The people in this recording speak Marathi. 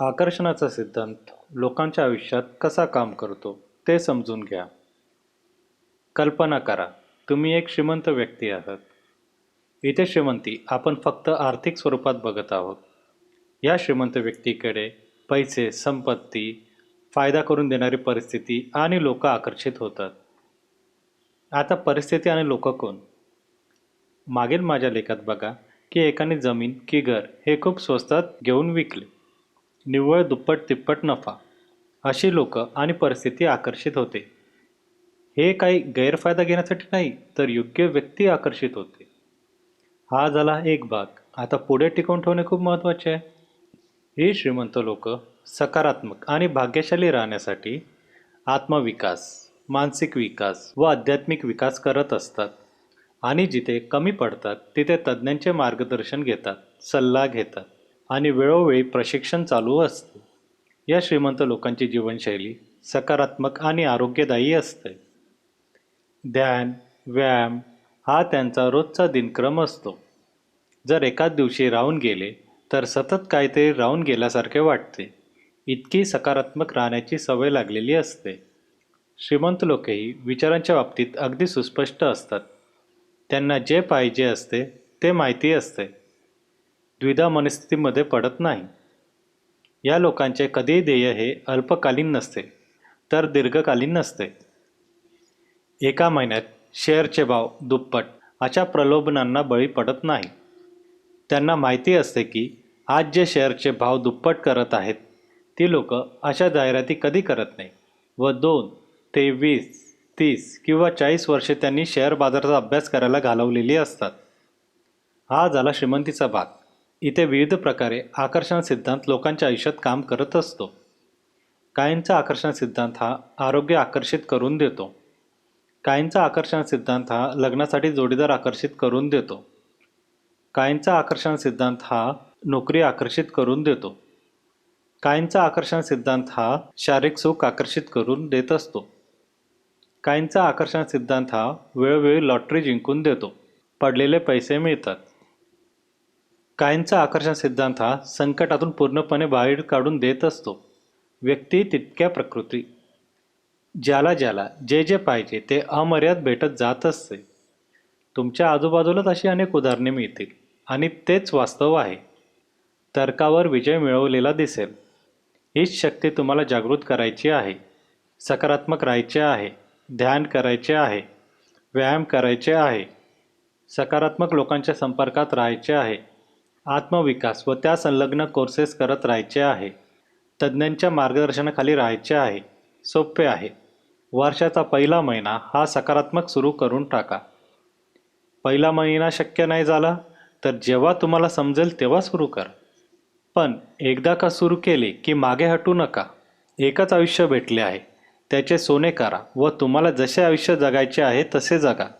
आकर्षणाचा सिद्धांत लोकांच्या आयुष्यात कसा काम करतो ते समजून घ्या. कल्पना करा तुम्ही एक श्रीमंत व्यक्ती आहात. इथे श्रीमंती आपण फक्त आर्थिक स्वरूपात बघत आहोत. या श्रीमंत व्यक्तीकडे पैसे संपत्ती फायदा करून देणारी परिस्थिती आणि लोक आकर्षित होतात. आता परिस्थिती आणि लोक कोण? मागील माझ्या लेखात बघा की एकाने जमीन की घर हे खूप स्वस्तात घेऊन विकले. निव्वळ दुप्पट तिप्पट नफा. अशी लोक आणि परिस्थिती आकर्षित होते. हे काही गैरफायदा घेण्यासाठी नाही तर योग्य व्यक्ती आकर्षित होते. हा झाला एक भाग. आता पुढे टिकवून ठेवणे खूप महत्त्वाचे आहे. हे श्रीमंत लोक सकारात्मक आणि भाग्यशाली राहण्यासाठी आत्मविकास मानसिक विकास व आध्यात्मिक विकास करत असतात आणि जिथे कमी पडतात तिथे तज्ज्ञांचे मार्गदर्शन घेतात सल्ला घेतात. आणि वेळोवेळी प्रशिक्षण चालू असते. या श्रीमंत लोकांची जीवनशैली सकारात्मक आणि आरोग्यदायी असते. ध्यान व्यायाम हा त्यांचा रोजचा दिनक्रम असतो. जर एकाच दिवशी राहून गेले तर सतत काहीतरी राहून गेल्यासारखे वाटते. इतकी सकारात्मक राहण्याची सवय लागलेली असते. श्रीमंत लोकही विचारांच्या बाबतीत अगदी सुस्पष्ट असतात. त्यांना जे पाहिजे असते ते माहिती असते. द्विधा मनस्थितीमध्ये पडत नाही. या लोकांचे कधी ध्येय हे अल्पकालीन नसते तर दीर्घकालीन नसते. एका महिन्यात शेअरचे भाव दुप्पट अशा प्रलोभनांना बळी पडत नाही. त्यांना माहिती असते की आज जे शेअरचे भाव दुप्पट करत आहेत ती लोक अशा जाहिराती कधी करत नाही व दोन ते वीस तीस किंवा चाळीस वर्षे त्यांनी शेअर बाजाराचा अभ्यास करायला घालवलेली असतात. हा झाला श्रीमंतीचा भाग. इथे विविध प्रकारे आकर्षण सिद्धांत लोकांच्या आयुष्यात काम करत असतो. काहींचा आकर्षण सिद्धांत हा आरोग्य आकर्षित करून देतो. काहींचा आकर्षण सिद्धांत हा लग्नासाठी जोडीदार आकर्षित करून देतो. काहींचा आकर्षण सिद्धांत हा नोकरी आकर्षित करून देतो. काहींचा आकर्षण सिद्धांत हा शारीरिक सुख आकर्षित करून देत असतो. काहींचा आकर्षण सिद्धांत हा वेळोवेळी लॉटरी जिंकून देतो. पडलेले पैसे मिळतात. काहींचा आकर्षण सिद्धांत हा संकटातून पूर्णपणे बाहेर काढून देत असतो. व्यक्ती तितक्या प्रकृती. ज्याला ज्याला जे जे पाहिजे ते अमर्याद भेटत जात असते. तुमच्या आजूबाजूलाच अशी अनेक उदाहरणे मिळतील आणि तेच वास्तव आहे. तर्कावर विजय मिळवलेला दिसेल. हीच शक्ती तुम्हाला जागृत करायची आहे. सकारात्मक राहायचे आहे. ध्यान करायचे आहे. व्यायाम करायचे आहे. सकारात्मक लोकांच्या संपर्कात राहायचे आहे. आत्मविकास व त्या संलग्न कोर्सेस करत राहायचे आहे. तज्ज्ञांच्या मार्गदर्शनाखाली राहायचे आहे. सोपे आहे. वर्षाचा पहिला महिना हा सकारात्मक सुरू करून टाका. पहिला महिना शक्य नाही झाला तर जेव्हा तुम्हाला समजेल तेव्हा सुरू करा. पण एकदा का सुरू केले की मागे हटू नका. एकच आयुष्य भेटले आहे. त्याचे सोने करा व तुम्हाला जसे आयुष्य जगायचे आहे तसे जगा.